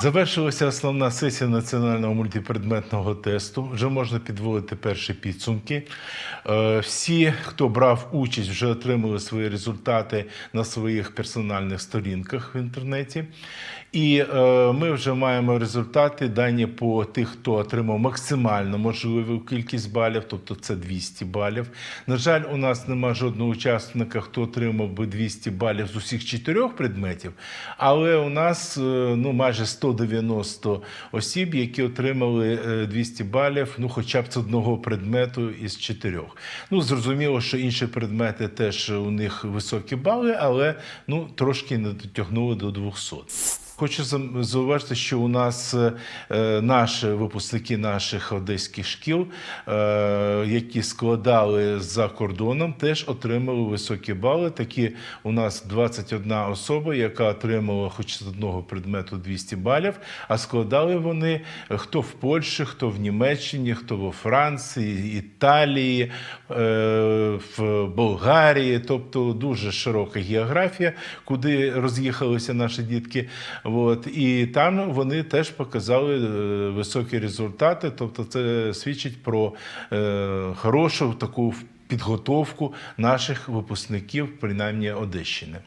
Завершилася основна сесія національного мультипредметного тесту. Вже можна підводити перші підсумки. Е, Всі, хто брав участь, вже отримали свої результати на своїх персональних сторінках в інтернеті. І е, ми вже маємо результати дані по тих, хто отримав максимально можливу кількість балів, тобто це 200 балів. На жаль, у нас нема жодного учасника, хто отримав би 200 балів з усіх чотирьох предметів, але у нас е, ну, майже 190 осіб, які отримали е, 200 балів, ну хоча б з одного предмету із чотирьох. Ну, зрозуміло, що інші предмети теж у них високі бали, але ну, трошки не дотягнули до 200. Хочу зауважити, що у нас е, наші випускники наших одеських шкіл, е, які складали за кордоном, теж отримали високі бали. Такі у нас 21 особа, яка отримала хоч з одного предмету 200 балів, а складали вони е, хто в Польщі, хто в Німеччині, хто во Франції, Італії, е, в Болгарії, тобто дуже широка географія, куди роз'їхалися наші дітки. От, і там вони теж показали е, високі результати. Тобто, це свідчить про е, хорошу таку підготовку наших випускників, принаймні Одещини.